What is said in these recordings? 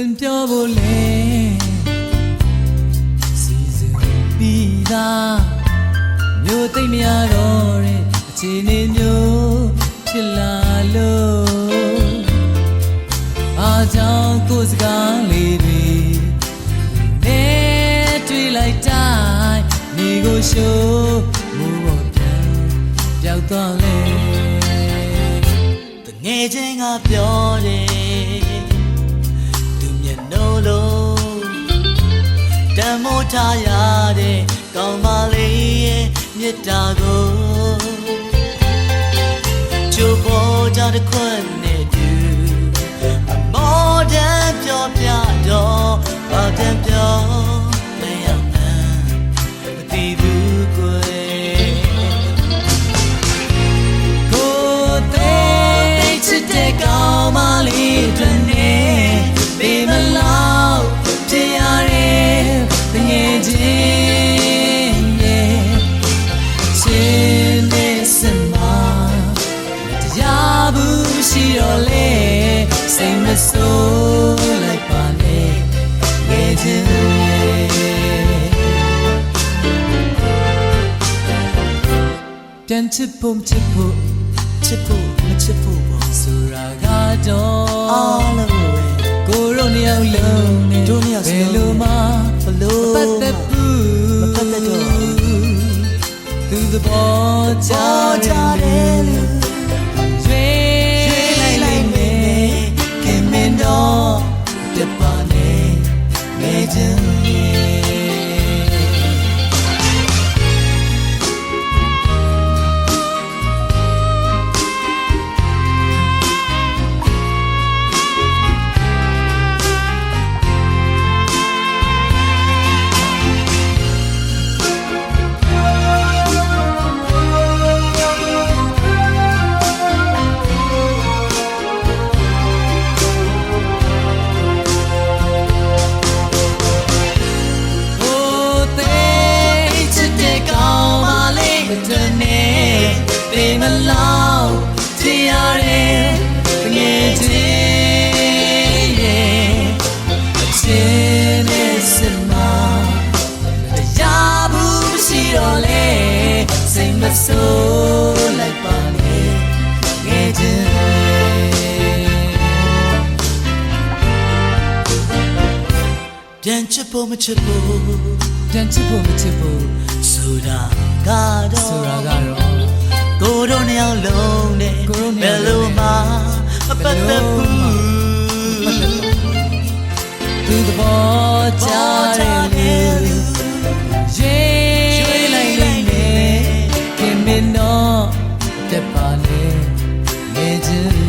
ခွင့်ပြောဖို့လဲစီစဉ်ပြီးသားမျိုးသိမ့်မရတော့တဲ့အခြေအနေမျိုးဖြစ်လာလို့အားကြောင့်ကိုယ်စကားလေးတွေနဲတွေ့လိုက်တိုင်းညီကိုရှိုးမူပေါ်ပြန်ပြောက်သွားလဲတငယ်ချင်းကပြောတယ် တမ်းမိုးထားရတဲ့ကောင်းပါလေရဲ့မေတ္တာကိုချိုးပေါ်ကြတဲ့ခွန်းနဲ့တူအမောတန်ပြောပြတော့ဘာတန်ပြောမရမှန်းမသိဘူး ရှိတော့လေစိတ်မဆိုးလိုက်ပါနဲ့ငယ်ချင်းရဲ့ပြန်ချစ်ဖို့မချစ်ဖို့ချစ်ဖို့မချစ်ဖို့ပေါ့ဆိုတာကတော့အားလုံးပဲကိုရိုနှစ်ယောက်လုံးနဲ့တို့နှစ်ယောက်စဘလုံးယ်လိုမှဘလို့ပတ်သက်ဘူးမပတ်သက်တော့သူသဘောချပေါ်ကြတယ် တ လောက်ကြည်ရတဲ့ငယ်ချင်းရဲ့အချင်းနဲ့စမတရားဘူးမရှိတော့လေစိတ်မဆိုးလိုက်ပါနဲ့ငယ်ချင်းပြန်ချစ်ဖို့မချစ်ဖို့ပြန်ချစ်ဖို့မချစ်ဖို့ဆိုတာကတော့ လုံးနဲ့ကိုတို့နှစ်ဘယောယ်က်လုံးလိုနဲ့မှမပတ်သက်ဘူးသူသဘောချတယ်လူရေးလိုက်လိုက်နဲ့ခင်မင်းတော့တက်ပါလေနေချင်း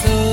စိ